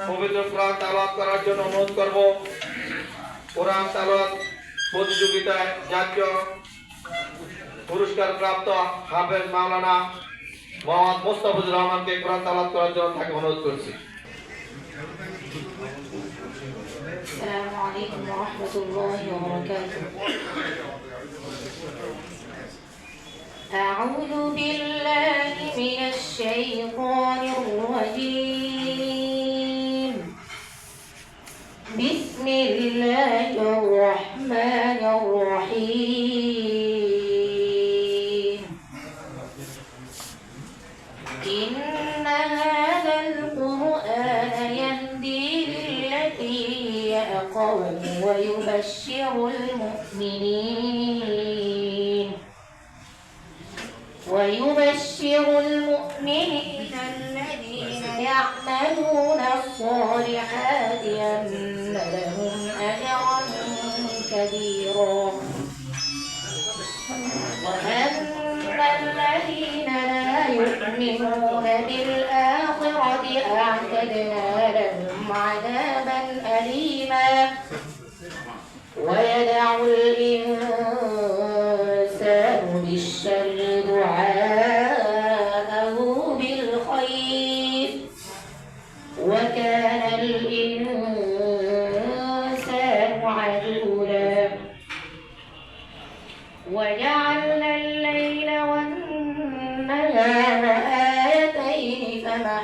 পবিত্র কোরআন তালাওয়াত করার জন্য অনুরোধ করব কোরআন তালাওয়াত প্রতিযোগিতায় জাতীয় পুরস্কার প্রাপ্ত হাফেজ মাওলানা মোহাম্মদ মোস্তাফিজুর রহমানকে কোরআন তালাওয়াত করার জন্য তাকে অনুরোধ করছি السلام عليكم ورحمة الله وبركاته أعوذ بالله من الشيطان المؤمنين ويبشر المؤمنين الذين يعملون الصالحات أن لهم أجرا كبيرا. وأن الذين لا يؤمنون بالآخرة أعتدنا لهم عذابا أليما. ويدع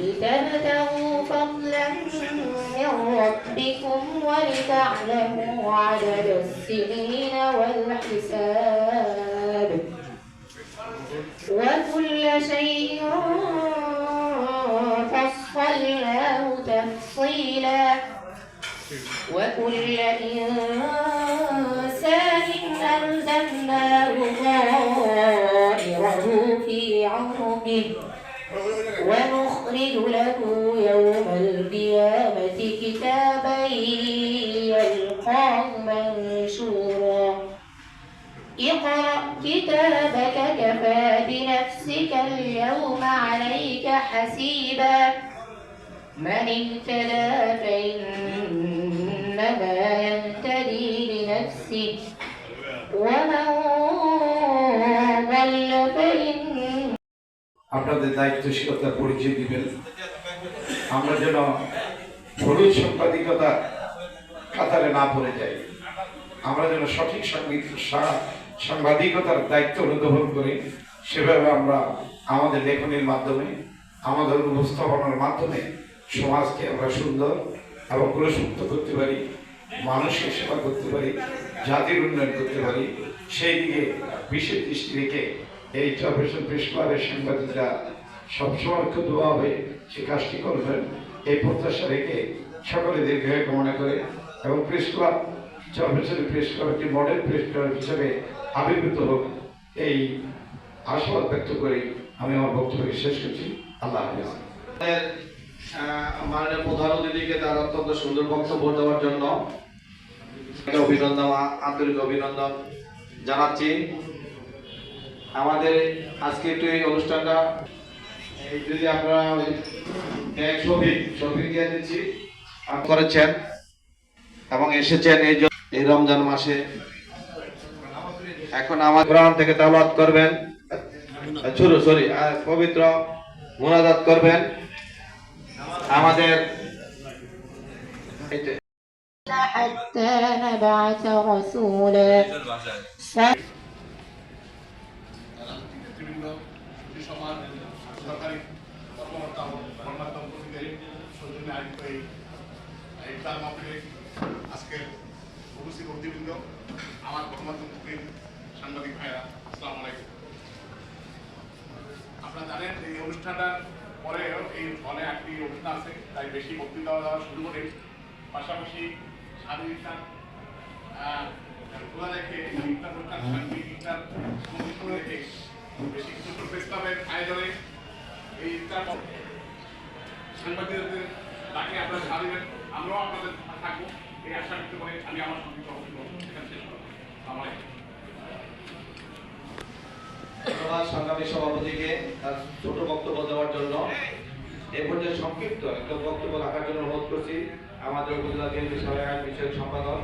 لتبتغوا فضلا من ربكم ولتعلموا عدد السنين والحساب. وكل شيء فصلناه تفصيلا. وكل إنسان ألزمناه طائره في عنقه ونخرج له يوم القيامة كتابا يلقاه منشورا. اقرأ كتابك كفى بنفسك اليوم عليك حسيبا. من اهتدى فإنما يهتدي لنفسه. আপনাদের দায়িত্বশীলতার পরিচয় দিবেন। আমরা যেন হলুদ সাংবাদিকতা কাতারে না পড়ে যাই। আমরা যেন সঠিক সাংবাদিক- সাংবাদিকতার দায়িত্ব অনুধাবন করি, সেভাবে আমরা আমাদের লেখনের মাধ্যমে, আমাদের উপস্থাপনার মাধ্যমে সমাজকে আমরা সুন্দর এবং পুরস্কৃত করতে পারি, মানুষকে সেবা করতে পারি, জাতির উন্নয়ন করতে পারি, সেই দিকে বিশেষ দৃষ্টি রেখে এই চব্বিশন প্রেস ক্লাবের সাংবাদিকরা সবসময় ক্ষুদ্রভাবে সে কাজটি করবেন। এই প্রত্যাশা রেখে সকলে দীর্ঘায় কামনা করে এবং প্রেস ক্লাব চব্বিশন প্রেস ক্লাব একটি মডেল প্রেস ক্লাব হিসেবে আবির্ভূত হোক এই আশাবাদ ব্যক্ত করে আমি আমার বক্তব্য শেষ করছি। আল্লাহ হাফিজ। মাননীয় প্রধান অতিথিকে তার অত্যন্ত সুন্দর বক্তব্য দেওয়ার জন্য। অভিনন্দন, আন্তরিক অভিনন্দন জানাচ্ছি। আমাদের আজকে একটু এই অনুষ্ঠানটা এই যদি আমরা ওই এক শফিক শফিক দিয়ে দিচ্ছি আপ- করেছেন এবং এসেছেন এই জ- এই রমজান মাসে এখন আমার কোরআন থেকে তালাওয়াত করবেন শুরু সরি পবিত্র মোনাজাত করবেন আমাদের এই যে حتى نبعث رسولا সমাজ, সরকারি কর্মকর্তা গণমাধ্যম কর্মীদের সৌজন্যে আয়োজিত এই ইফতার মাহফিলে আজকের উপস্থিত অতিবৃন্দ আমার গণমাধ্যম কর্মী সাংবাদিক ভাইরা, আসসালামু আলাইকুম। আপনারা জানেন এই অনুষ্ঠানটার পরে এই হলে একটি অনুষ্ঠান আছে, তাই বেশি বক্তৃতা দেওয়া শুরু করে পাশাপাশি স্বাধীন ইফতার খোলা রেখে ইফতার অনুষ্ঠান ইফতার রেখে ক্লাবের আয়োজনে এই ইফতার সাংবাদিকদের তাকে আপনারা সাথ আমরাও আপনাদের থাকব। এই আশা ব্যক্ত করে আমি আমার আমার ধন্যবাদ সংগ্রামী সভাপতিকে তার ছোট বক্তব্য দেওয়ার জন্য। এ পর্যায়ে সংক্ষিপ্ত একটা বক্তব্য রাখার জন্য অনুরোধ করছি আমাদের উপজেলা সাবেক আইন বিষয়ক সম্পাদক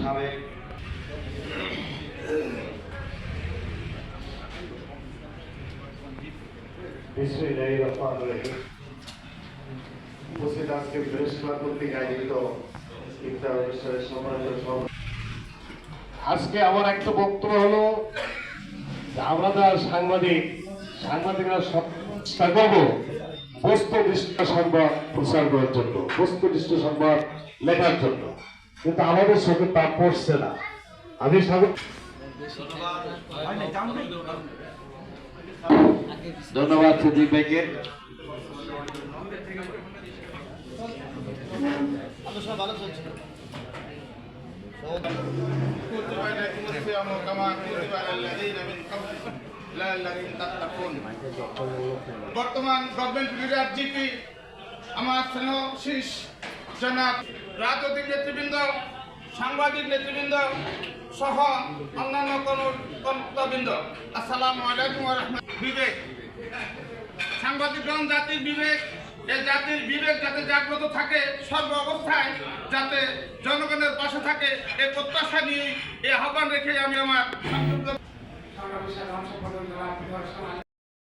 সাবেক উপস্থিত আজকে বৃহস্পতিবার কর্তৃক আয়োজিত ইফতার অনুষ্ঠানের সম্মানিত আজকে আমার একটা বক্তব্য হলো আমরা যারা সাংবাদিক সাংবাদিকরা করব বস্তুনিষ্ঠ সংবাদ প্রচার করার জন্য বস্তুনিষ্ঠ সংবাদ লেখার জন্য। কিন্তু আমাদের চোখে তা পড়ছে না। আমি স্বাগত ধন্যবাদ সুদীপ ভাইকে। বর্তমান গভর্নমেন্ট বিরাট জিপি, আমার স্নেহ শীষ, জনাব রাজনৈতিক নেতৃবৃন্দ, সাংবাদিক নেতৃবৃন্দ সহ অন্যান্য কোনো কর্তৃবৃন্দ আসসালামু আলাইকুম বিবেক। সাংবাদিকগণ জাতির বিবেক। এই জাতির বিবেক যাতে জাগ্রত থাকে, সর্ব অবস্থায় যাতে জনগণের পাশে থাকে এই প্রত্যাশা নিয়ে এই আহ্বান রেখে আমি আমার